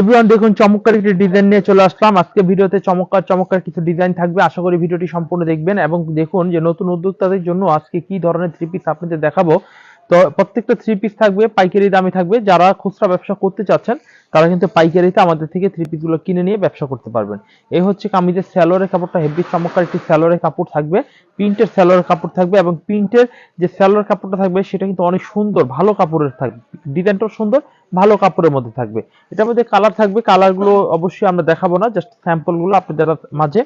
Everyone দেখুন, চমৎকার একটি ডিজাইন নিয়ে চলে আসলাম। আজকে ভিডিওতে চমৎকার চমৎকার কিছু ডিজাইন থাকবে। আশা করি ভিডিওটি সম্পূর্ণ দেখবেন এবং দেখুন যে নতুন উদ্যোক্তাদের জন্য আজকে কি ধরনের থ্রি পিস আপনাদের দেখাবো। তো প্রত্যেকটা থ্রি পিস থাকবে, পাইকারি দামে থাকবে। যারা খুচরা ব্যবসা করতে চাচ্ছেন, তারা কিন্তু পাইকারিতে আমাদের থেকে থ্রি পিসগুলো কিনে নিয়ে ব্যবসা করতে পারবেন। এই হচ্ছে কামিজের স্যালোরের কাপড়টা, হেভি চমৎকার একটি স্যালোরের কাপড় থাকবে। প্রিন্টের স্যালোরের কাপড় থাকবে এবং প্রিন্টের যে স্যালোরের কাপড়টা থাকবে, সেটা কিন্তু অনেক সুন্দর, ভালো কাপড়ের থাকবে ডিজাইনটাও সুন্দর ভালো কাপড়ের মধ্যে থাকবে। এটার মধ্যে কালার থাকবে কালারগুলো অবশ্যই আমরা দেখাবো না জাস্ট স্যাম্পলগুলো আপনাদের মাঝে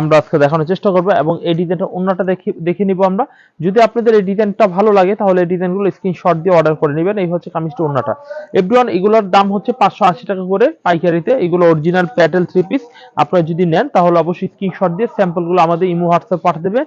আমরা আজকে দেখানোর চেষ্টা করব এবং এই ডিজাইনটা অন্যটা দেখে দেখে নিব আমরা। যদি আপনাদের এই ডিজাইনটা ভালো লাগে, তাহলে এই ডিজাইনগুলো স্ক্রিনশট দিয়ে অর্ডার করে নেবেন। এই হচ্ছে কামিজটা অন্যটা এভরিওয়ান এগুলোর দাম হচ্ছে পাঁচশো আশি টাকা করে পাইকারিতে। এগুলো অরিজিনাল প্যাটেল থ্রি পিস আপনারা যদি নেন, তাহলে অবশ্যই স্ক্রিনশট দিয়ে স্যাম্পলগুলো আমাদের ইমো হোয়াটসঅ্যাপ পাঠিয়ে দেবেন।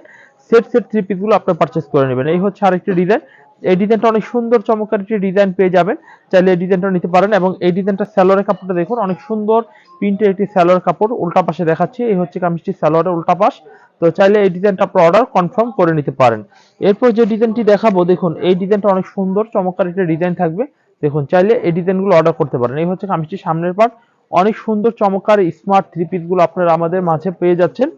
সেট সেট থ্রি পিসগুলো আপনারা পারচেস করে নেবেন। এই হচ্ছে আরেকটি ডিজাইন এই ডিজাইনটা অনেক সুন্দর, চমৎকার একটি ডিজাইন পেয়ে যাবেন। চাইলে এই ডিজাইনটা নিতে পারেন এবং এই ডিজাইনটা স্যালোয়ারের কাপড়টা দেখুন, অনেক সুন্দর প্রিন্টের একটি স্যালোয়ার কাপড় উল্টা পাশে দেখাচ্ছি। এই হচ্ছে কামিজটি স্যালোয়ারের উল্টা পাশ। তো চাইলে এই ডিজাইনটা আপনার অর্ডার কনফার্ম করে নিতে পারেন। এরপর যে ডিজাইনটি দেখাবো, দেখুন, এই ডিজাইনটা অনেক সুন্দর, চমৎকার একটি ডিজাইন থাকবে। দেখুন, চাইলে এই ডিজাইনগুলো অর্ডার করতে পারেন। এই হচ্ছে কামিজটি সামনের পার্ট অনেক সুন্দর, চমৎকার স্মার্ট থ্রি পিসগুলো আপনারা আমাদের মাঝে পেয়ে যাচ্ছেন।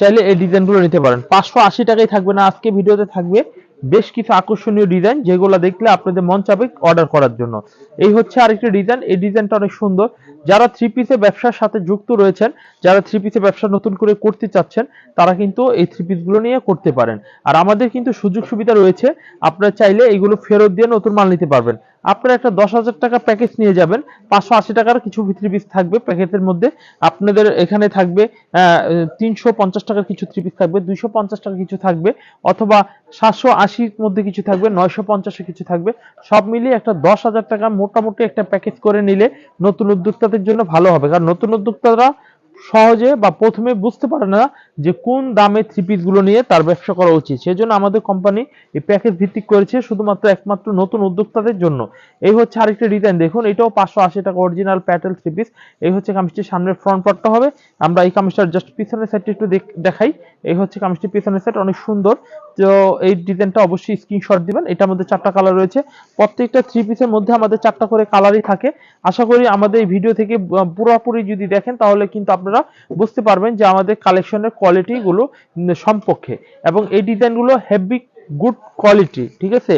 চাইলে এই ডিজাইনগুলো নিতে পারেন। পাঁচশো আশি টাকাই থাকবে না, আজকে ভিডিওতে থাকবে। বেশ কিছু আকর্ষণীয় ডিজাইন যেগুলো দেখলে আপনাদের মন চাবে অর্ডার করার জন্য। এই হচ্ছে আরেকটি ডিজাইন এই ডিজাইনটা অনেক সুন্দর। যারা থ্রি পিসে ব্যবসার সাথে যুক্ত রয়েছেন, যারা থ্রি পিসে ব্যবসা নতুন করে করতে চাচ্ছেন, তারা কিন্তু এই থ্রি পিসগুলো নিয়ে করতে পারেন। আর আমাদের কিন্তু সুযোগ সুবিধা রয়েছে, আপনারা চাইলে এগুলো ফেরত দিয়ে নতুন মাল নিতে পারবেন। আপনারা একটা দশ হাজার টাকা প্যাকেজ নিয়ে যাবেন। পাঁচশো আশি টাকার কিছু থ্রি পিস থাকবে প্যাকেটের মধ্যে। আপনাদের এখানে থাকবে তিনশো পঞ্চাশ টাকার কিছু থ্রি পিস থাকবে, দুইশো পঞ্চাশ টাকা কিছু থাকবে, অথবা সাতশো আশির মধ্যে কিছু থাকবে, নয়শো পঞ্চাশে কিছু থাকবে। সব মিলিয়ে একটা দশ হাজার টাকা মোটামুটি একটা প্যাকেজ করে নিলে নতুন উদ্যোক্তাদের জন্য ভালো হবে। কারণ নতুন উদ্যোক্তারা সহজে বা প্রথমে বুঝতে পারে না যে কোন দামে থ্রি পিসগুলো নিয়ে তার ব্যবসা করা উচিত। সেজন্য আমাদের কোম্পানি এই প্যাকেজ ভিত্তিক করেছে শুধুমাত্র একমাত্র নতুন উদ্যোক্তাদের জন্য। এই হচ্ছে আরেকটা ডিজাইন দেখুন, এটাও পাঁচশো আশি টাকা অরিজিনাল প্যাটেল থ্রি পিস এই হচ্ছে কামিজটির সামনের ফ্রন্ট পার্টটা হবে। আমরা এই কামিজটার জাস্ট পিছনের সাইডটা একটু দেখাই। এই হচ্ছে কামিজটির পিছনের সাইড অনেক সুন্দর। তো এই ডিজাইনটা অবশ্যই স্ক্রিনশট দিবেন। এটার মধ্যে চারটা কালার রয়েছে। প্রত্যেকটা থ্রি পিসের মধ্যে আমাদের চারটা করে কালারই থাকে। আশা করি আমাদের এই ভিডিও থেকে পুরোপুরি যদি দেখেন, তাহলে কিন্তু আপনারা বুঝতে পারবেন যে আমাদের কালেকশনের কোয়ালিটি গুলো সম্পর্কে এবং এই ডিজাইনগুলো হেভি গুড কোয়ালিটি ঠিক আছে?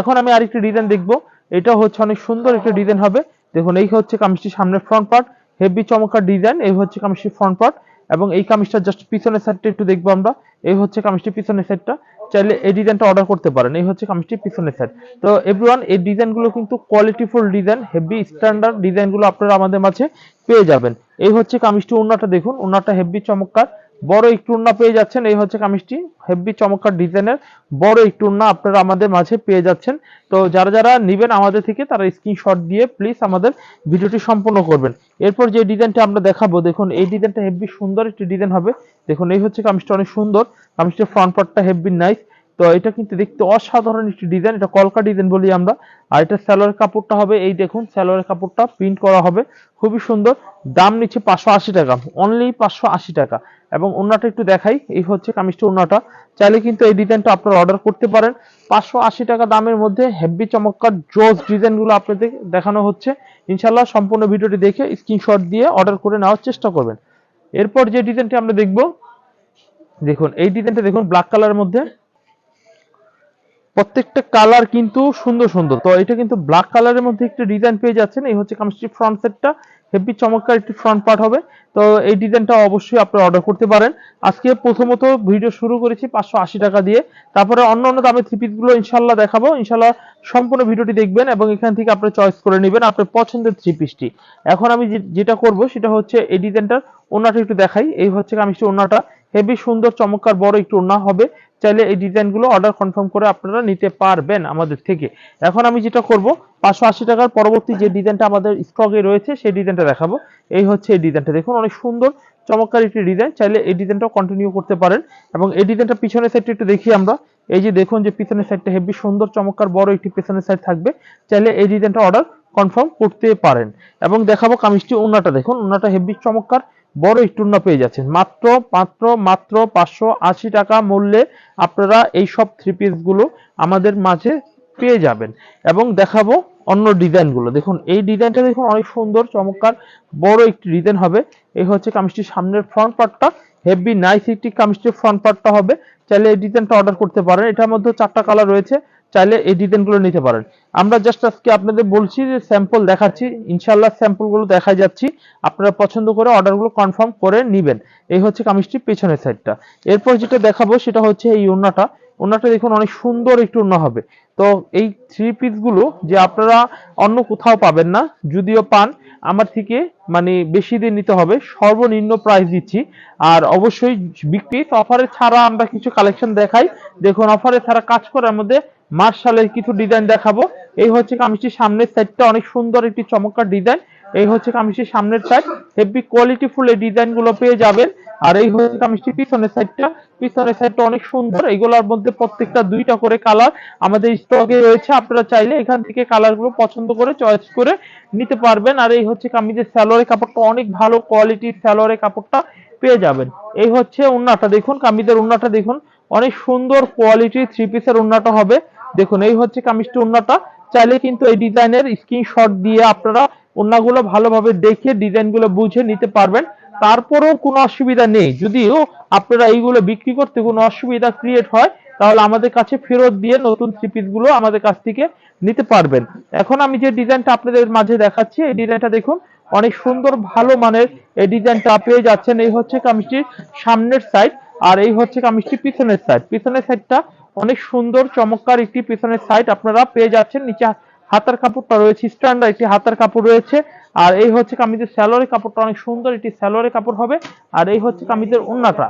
এখন আমি আরেকটি ডিজাইন দেখব। এটা হচ্ছে অনেক সুন্দর একটা ডিজাইন হবে। দেখুন, এই হচ্ছে কামিজটির সামনের ফ্রন্ট পার্ট হেভি চমৎকার ডিজাইন এই হচ্ছে কামিজটির ফ্রন্ট পার্ট এবং এই কামিজটা জাস্ট পিছনের সাইডটা একটু দেখব আমরা। এই হচ্ছে কামিজটির পিছনের সাইডটা চাইলে এই ডিজাইনটা অর্ডার করতে পারেন। এই হচ্ছে কামিজটির পিছনের সাইড তো এভরিওয়ান এই ডিজাইনগুলো কিন্তু কোয়ালিটিফুল ডিজাইন হেভি স্ট্যান্ডার্ড ডিজাইনগুলো আপনারা আমাদের মাঝে পেয়ে যাবেন। এই হচ্ছে কামিজটি উন্নাটা দেখুন। উন্নাটা হেভি চমৎকার। বড় একটু উন্না পেয়ে যাচ্ছেন, এই হচ্ছে কামিজটি। হেভি চমৎকার ডিজাইনের বড় একটু উন্না আপনারা আমাদের মাঝে পেয়ে যাচ্ছেন। তো যারা যারা নেবেন আমাদের থেকে, তারা স্ক্রিনশট দিয়ে প্লিজ আমাদের ভিডিওটি সম্পূর্ণ করবেন। এরপর যে ডিজাইনটা আমরা দেখাবো, দেখুন, এই ডিজাইনটা হেভি সুন্দর একটি ডিজাইন হবে। দেখুন, এই হচ্ছে কামিজটা অনেক সুন্দর। কামিজটির ফ্রন্ট পার্টটা হেভি নাইস তো এটা কিন্তু দেখতে অসাধারণ একটি ডিজাইন এটা কলকা ডিজাইন বলি আমরা। আর এটা স্যালোয়ার কাপড়টা হবে, এই দেখুন স্যালোয়ার কাপড়টা প্রিন্ট করা হবে। খুবই সুন্দর, দাম নিচ্ছে পাঁচশো আশি টাকা অনলি পাঁচশো আশি টাকা। এবং ওনাটা একটু দেখাই, এই হচ্ছে কামিজটা ওনাটা চাইলে কিন্তু এই ডিজাইনটা আপনারা অর্ডার করতে পারেন। পাঁচশো আশি টাকা দামের মধ্যে হেভি চমৎকার, জোস ডিজাইনগুলো আপনাদের দেখানো হচ্ছে। ইনশাল্লাহ সম্পূর্ণ ভিডিওটি দেখে স্ক্রিনশট দিয়ে অর্ডার করে নেওয়ার চেষ্টা করবেন। এরপর যে ডিজাইনটি আমরা দেখব, দেখুন, এই ডিজাইনটা দেখুন ব্ল্যাক কালারের মধ্যে। প্রত্যেকটা কালার কিন্তু সুন্দর সুন্দর। তো এটা কিন্তু ব্ল্যাক কালারের মধ্যে একটি ডিজাইন পেয়ে যাচ্ছেন। এই হচ্ছে কামিজটি ফ্রন্ট সেটটা হেভি চমৎকার একটি ফ্রন্ট পার্ট হবে। তো এই ডিজাইনটা অবশ্যই আপনারা অর্ডার করতে পারেন। আজকে প্রথমত ভিডিও শুরু করেছি পাঁচশো আশি টাকা দিয়ে। তারপরে অন্য অন্য দামে থ্রি পিসগুলো ইনশাল্লাহ দেখাবো। ইনশাল্লাহ সম্পূর্ণ ভিডিওটি দেখবেন এবং এখান থেকে আপনি চয়েস করে নেবেন আপনার পছন্দের থ্রি পিসটি এখন আমি যেটা করব সেটা হচ্ছে এই ডিজাইনটার ওনাটা একটু দেখাই। এই হচ্ছে কামিজটি ওনাটা হেভি, সুন্দর, চমৎকার, বড় একটু ওনা হবে, চাইলে এই ডিজাইনগুলো অর্ডার কনফার্ম করে আপনারা নিতে পারবেন আমাদের থেকে। এখন আমি যেটা করব, পাঁচশো আশি টাকার পরবর্তী যে ডিজাইনটা আমাদের স্টকে রয়েছে, সেই ডিজাইনটা দেখাবো। এই হচ্ছে এই ডিজাইনটা। দেখুন, অনেক সুন্দর, চমৎকার একটি ডিজাইন। চাইলে এই ডিজাইনটাও কন্টিনিউ করতে পারেন। এবং এই ডিজাইনটা পিছনের সাইডটা একটু দেখি আমরা। এই যে দেখুন যে পিছনের সাইডটা হেভি, সুন্দর, চমৎকার, বড় একটি পিছনের সাইড থাকবে। চাইলে এই ডিজাইনটা অর্ডার কনফার্ম করতে পারেন। এবং দেখাবো কামিজটি ওনাটা দেখুন ওনাটা হেভি, চমৎকার। বড় একটুন্না পেয়ে যাচ্ছেন। মাত্র মাত্র মাত্র পাঁচশো আশি টাকা মূল্যে আপনারা এই সব থ্রি পিসগুলো আমাদের মাঝে পেয়ে যাবেন। এবং দেখাবো অন্য ডিজাইনগুলো। দেখুন, এই ডিজাইনটা দেখুন, অনেক সুন্দর, চমৎকার, বড় একটি ডিজাইন হবে। এই হচ্ছে কামিজটির সামনের ফ্রন্ট পার্টটা হেভি নাইস একটি কামিজটির ফ্রন্ট পার্টটা হবে। চাইলে এই ডিজাইনটা অর্ডার করতে পারেন। এটার মধ্যে চারটা কালার রয়েছে। চাইলে এই ডিজাইনগুলো নিতে পারেন। আমরা জাস্ট আজকে আপনাদের বলছি যে স্যাম্পল দেখাচ্ছি। ইনশাল্লাহ স্যাম্পলগুলো দেখা যাচ্ছি। আপনারা পছন্দ করে অর্ডারগুলো কনফার্ম করে নেবেন। এই হচ্ছে কামিজটির পেছনের সাইডটা এরপর যেটা দেখাবো সেটা হচ্ছে এই ওড়নাটা। ওড়নাটা দেখুন অনেক সুন্দর একটু ওড়না হবে। তো এই থ্রি পিসগুলো যে আপনারা অন্য কোথাও পাবেন না, যদিও পান, আমার থেকে মানে বেশি দিয়ে নিতে হবে। সর্বনিম্ন প্রাইস দিচ্ছি। আর অবশ্যই বিক্রি অফারে ছাড়া আমরা কিছু কালেকশন দেখাই। দেখুন অফারে ছাড়া কাজ করার মধ্যে মার্শালের কিছু ডিজাইন দেখাবো। এই হচ্ছে কামিজটির সামনের সাইডটা অনেক সুন্দর একটি চমৎকার ডিজাইন এই হচ্ছে কামিজটির সামনের সাইড হেভি কোয়ালিটি ফুল এই ডিজাইনগুলো পেয়ে যাবেন। আর এই হচ্ছে কামিজটির পিছনের সাইডটা পিছনের সাইডটা অনেক সুন্দর। এগুলোর মধ্যে প্রত্যেকটা দুইটা করে কালার আমাদের স্টকে রয়েছে। আপনারা চাইলে এখান থেকে কালারগুলো পছন্দ করে চয়েস করে নিতে পারবেন। আর এই হচ্ছে কামিজের স্যালোয়ারের কাপড়টা, অনেক ভালো কোয়ালিটির স্যালোয়ারের কাপড়টা পেয়ে যাবেন। এই হচ্ছে উন্নাটা দেখুন, কামিজের উন্নাটা দেখুন। অনেক সুন্দর কোয়ালিটির থ্রি পিসের উন্নাটা হবে। দেখুন, এই হচ্ছে কামিজটি উন্নাটা চাইলে কিন্তু এই ডিজাইনের স্ক্রিনশট দিয়ে আপনারা ওন্নাগুলো ভালোভাবে দেখে ডিজাইনগুলো বুঝে নিতে পারবেন। তারপরেও কোনো অসুবিধা নেই। যদিও আপনারা এইগুলো বিক্রি করতে কোনো অসুবিধা ক্রিয়েট হয়, তাহলে আমাদের কাছে ফেরত দিয়ে নতুনগুলো আমাদের কাছ থেকে নিতে পারবেন। এখন আমি যে ডিজাইনটা আপনাদের মাঝে দেখাচ্ছি, এই ডিজাইনটা দেখুন, অনেক সুন্দর, ভালো মানের এই ডিজাইনটা পেয়ে যাচ্ছেন। এই হচ্ছে কামিজটির সামনের সাইড আর এই হচ্ছে কামিজটির পিছনের সাইড পিছনের সাইডটা অনেক সুন্দর, চমৎকার একটি পিছনের সাইড আপনারা পেয়ে যাচ্ছেন। নিচে হাতার কাপড়টা রয়েছে স্ট্যান্ডার্ড একটি হাতার কাপড় রয়েছে। আর এই হচ্ছে কামিজের স্যালোয়ারের কাপড়টা, অনেক সুন্দর একটি স্যালোয়ারের কাপড় হবে। আর এই হচ্ছে কামিজের ওন্নাটা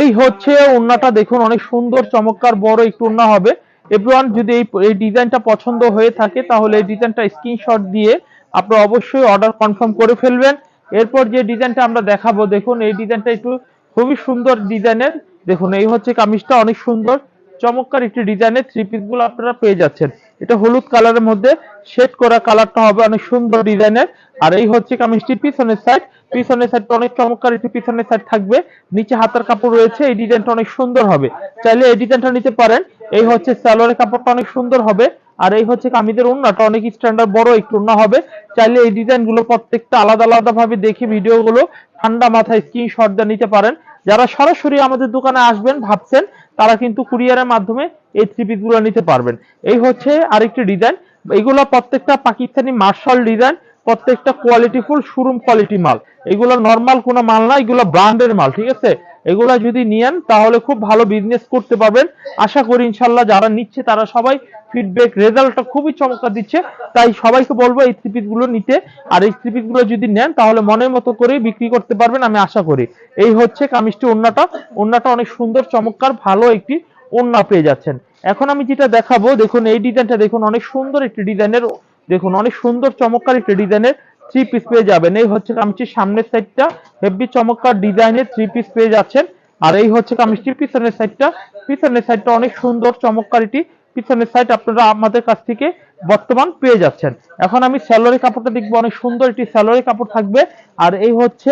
এই হচ্ছে ওন্নাটা দেখুন, অনেক সুন্দর, চমৎকার, বড় একটু ওন্না হবে। এভরিওয়ান, যদি এই এই ডিজাইনটা পছন্দ হয়ে থাকে, তাহলে এই ডিজাইনটা স্ক্রিনশট দিয়ে আপনারা অবশ্যই অর্ডার কনফার্ম করে ফেলবেন। এরপর যে ডিজাইনটা আমরা দেখাবো, দেখুন, এই ডিজাইনটা একটু খুবই সুন্দর ডিজাইনের। দেখুন, এই হচ্ছে কামিজটা অনেক সুন্দর। চমৎকার একটি ডিজাইনের থ্রি পিসগুলো আপনারা পেয়ে যাচ্ছেন। এটা হলুদ কালারের মধ্যে শেড করা কালারটা হবে অনেক সুন্দর ডিজাইনের। আর এই হচ্ছে কামিজটির পিছনের সাইড পিছনের সাইডটা অনেক চমৎকার একটি পিছনের সাইড থাকবে। নিচে হাতার কাপড় রয়েছে, এই ডিজাইনটা অনেক সুন্দর হবে। চাইলে এই ডিজাইনটা নিতে পারেন। এই হচ্ছে সালোয়ারের কাপড়টা অনেক সুন্দর হবে। আর এই হচ্ছে কামিজের ওন্নাটা অনেক স্ট্যান্ডার্ড বড়, একটু ওন্না হবে। চাইলে এই ডিজাইনগুলো প্রত্যেকটা আলাদা আলাদা ভাবে দেখে ভিডিও গুলো ঠান্ডা মাথায় স্ক্রিনশট দিয়ে নিতে পারেন। যারা সরাসরি আমাদের দোকানে আসবেন, ভাবছেন তারা কিন্তু কুরিয়ারের মাধ্যমে এই থ্রি পিসগুলো নিতে পারবেন। এই হচ্ছে আরেকটি ডিজাইন এগুলো প্রত্যেকটা পাকিস্তানি মার্শাল ডিজাইন প্রত্যেকটা কোয়ালিটিফুল শোরুম কোয়ালিটি মাল। এগুলো নর্মাল কোনো মাল না, এগুলো ব্র্যান্ডের মাল, ঠিক আছে? এগুলা যদি নিয়েন তাহলে খুব ভালো বিজনেস করতে পারবেন। আশা করি ইনশাল্লাহ যারা নিচ্ছে, তারা সবাই ফিডব্যাক রেজাল্টটা খুবই চমৎকার দিচ্ছে। তাই সবাইকে বলব এই থ্রি গুলো নিতে। আর এই থ্রি গুলো যদি নেন, তাহলে মনের মতো করে বিক্রি করতে পারবেন, আমি আশা করি। এই হচ্ছে কামিজটি ওন্নাটা। ওন্নাটা অনেক সুন্দর, চমৎকার, ভালো একটি ওন্না পেয়ে যাচ্ছেন। এখন আমি যেটা দেখাবো, দেখুন, এই ডিজাইনটা দেখুন, অনেক সুন্দর একটি ডিজাইনের দেখুন, অনেক সুন্দর, চমৎকার একটি ডিজাইনের থ্রি পিস পেয়ে যাবেন। এই হচ্ছে কামিজটির সামনের সাইডটা হেভি চমৎকার ডিজাইনের থ্রি পিস পেয়ে যাচ্ছেন। আর এই হচ্ছে কামিজটির পিছনের সাইডটা পিছনের সাইডটা অনেক সুন্দর, চমৎকার এটি। পিছনের সাইড আপনারা আমাদের কাছ থেকে বর্তমান পেয়ে যাচ্ছেন। এখন আমি স্যালোরি কাপড়টা দেখব। অনেক সুন্দর একটি স্যালোরি কাপড় থাকবে। আর এই হচ্ছে,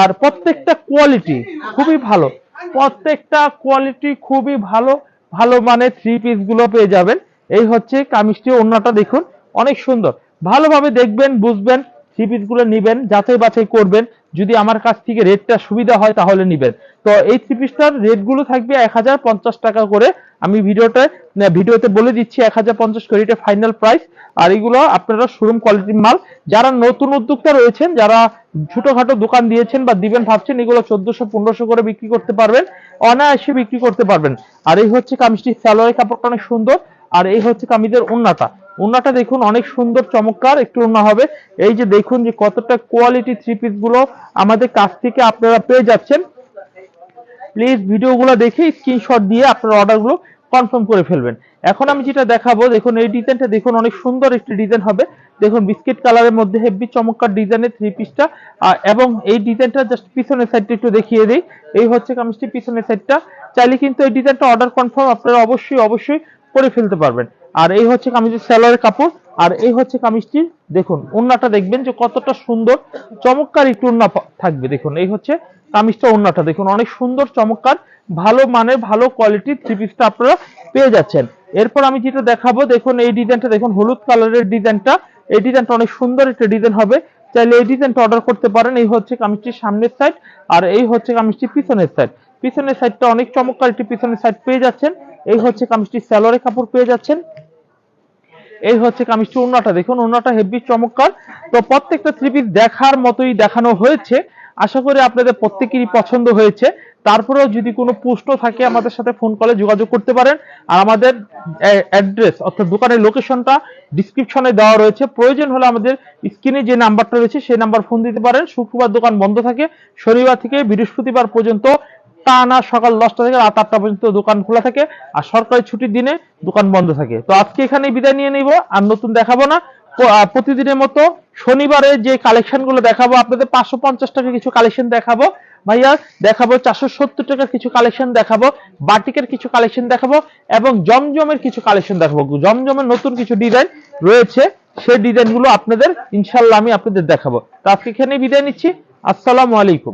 আর প্রত্যেকটা কোয়ালিটি খুবই ভালো। প্রত্যেকটা কোয়ালিটি খুবই ভালো ভালো মানের থ্রি পিসগুলো পেয়ে যাবেন। এই হচ্ছে কামিজটি অন্যটা দেখুন। অনেক সুন্দর। ভালোভাবে দেখবেন, বুঝবেন। থ্রি পিসগুলো নিবেন, যাচাই বাছাই করবেন। যদি আমার কাছ থেকে রেটটা সুবিধা হয় তাহলে নিবেন। তো এই থ্রি পিসটার রেটগুলো থাকবে এক হাজার পঞ্চাশ টাকা করে। আমি ভিডিওটা ভিডিওতে বলে দিচ্ছি এক হাজার পঞ্চাশ করে এটা ফাইনাল প্রাইস আর এগুলো আপনারা শোরুম কোয়ালিটির মাল। যারা নতুন উদ্যোক্তা রয়েছেন, যারা ছোটখাটো দোকান দিয়েছেন বা দিবেন ভাবছেন, এগুলো চোদ্দশো, পনেরোশো করে বিক্রি করতে পারবেন, অনায়াসে বিক্রি করতে পারবেন। আর এই হচ্ছে কামিজটির স্যালোয়ারের কাপড়টা অনেক সুন্দর। আর এই হচ্ছে কামিজের উন্নাটা। উন্নাটা দেখুন, অনেক সুন্দর, চমৎকার। একটু উন্না হবে। এই যে দেখুন যে কতটা কোয়ালিটি থ্রি পিসগুলো আমাদের কাছ থেকে আপনারা পেয়ে যাচ্ছেন। প্লিজ ভিডিওগুলো দেখে স্ক্রিনশট দিয়ে আপনার অর্ডারগুলো কনফার্ম করে ফেলবেন। এখন আমি যেটা দেখাবো, দেখুন, এই ডিজাইনটা দেখুন, অনেক সুন্দর একটি ডিজাইন হবে। দেখুন বিস্কিট কালারের মধ্যে হেভি চমৎকার ডিজাইনের থ্রি পিসটা এবং এই ডিজাইনটা জাস্ট পিছনের সাইডটা একটু দেখিয়ে দিই। এই হচ্ছে কামিজটি পিছনের সাইডটা চাইলে কিন্তু এই ডিজাইনটা অর্ডার কনফার্ম আপনারা অবশ্যই অবশ্যই করে ফেলতে পারবেন। আর এই হচ্ছে কামিজের স্যালোয়ারের কাপড়, আর এই হচ্ছে কামিজটি দেখুন, ওন্নাটা দেখবেন যে কতটা সুন্দর, চমৎকার একটু ওন্না থাকবে। দেখুন, এই হচ্ছে কামিজটা, ওন্নাটা। দেখুন, অনেক সুন্দর, চমৎকার, ভালো মানের, ভালো কোয়ালিটির থ্রি পিসটা আপনারা পেয়ে যাচ্ছেন। এরপর আমি যেটা দেখাবো, দেখুন, এই ডিজাইনটা দেখুন, হলুদ কালারের ডিজাইনটা এই ডিজাইনটা অনেক সুন্দর একটা ডিজাইন হবে। চাইলে এই ডিজাইনটা অর্ডার করতে পারেন। এই হচ্ছে কামিজটির সামনের সাইড আর এই হচ্ছে কামিজটির পিছনের সাইড পিছনের সাইডটা অনেক চমৎকার একটি পিছনের সাইড পেয়ে যাচ্ছেন। এই হচ্ছে কামিজটির স্যালোয়ারের কাপড় পেয়ে যাচ্ছেন। এই হচ্ছে কামিজটি ওড়নাটা দেখুন ওড়নাটা হেভি চমৎকার। তো প্রত্যেকটা থ্রি পিস দেখার মতোই দেখানো হয়েছে। আশা করি আপনাদের প্রত্যেকেরই পছন্দ হয়েছে। তারপরেও যদি কোনো প্রশ্ন থাকে, আমাদের সাথে ফোন কলে যোগাযোগ করতে পারেন। আর আমাদের অ্যাড্রেস অর্থাৎ দোকানের লোকেশনটা ডিসক্রিপশনে দেওয়া রয়েছে। প্রয়োজন হলে আমাদের স্ক্রিনে যে নাম্বারটা রয়েছে, সেই নাম্বার ফোন দিতে পারেন। শুক্রবার দোকান বন্ধ থাকে। শনিবার থেকে বৃহস্পতিবার পর্যন্ত টানা সকাল দশটা থেকে রাত আটটা পর্যন্ত দোকান খোলা থাকে আর সরকারি ছুটির দিনে দোকান বন্ধ থাকে। তো আজকে এখানে বিদায় নিয়ে নিব, আর নতুন দেখাবো না। প্রতিদিনের মতো শনিবারে যে কালেকশনগুলো দেখাবো, আপনাদের পাঁচশো পঞ্চাশ টাকা কিছু কালেকশন দেখাবো। ভাইয়া, দেখাবো চারশো সত্তর টাকার কিছু কালেকশন দেখাবো, বাটিকের কিছু কালেকশন দেখাবো এবং জমজমের কিছু কালেকশন দেখাবো। জমজমের নতুন কিছু ডিজাইন রয়েছে, সেই ডিজাইনগুলো আপনাদের, ইনশাল্লাহ আমি আপনাদের দেখাবো। তো আজকে এখানে বিদায় নিচ্ছি। আসসালামু আলাইকুম।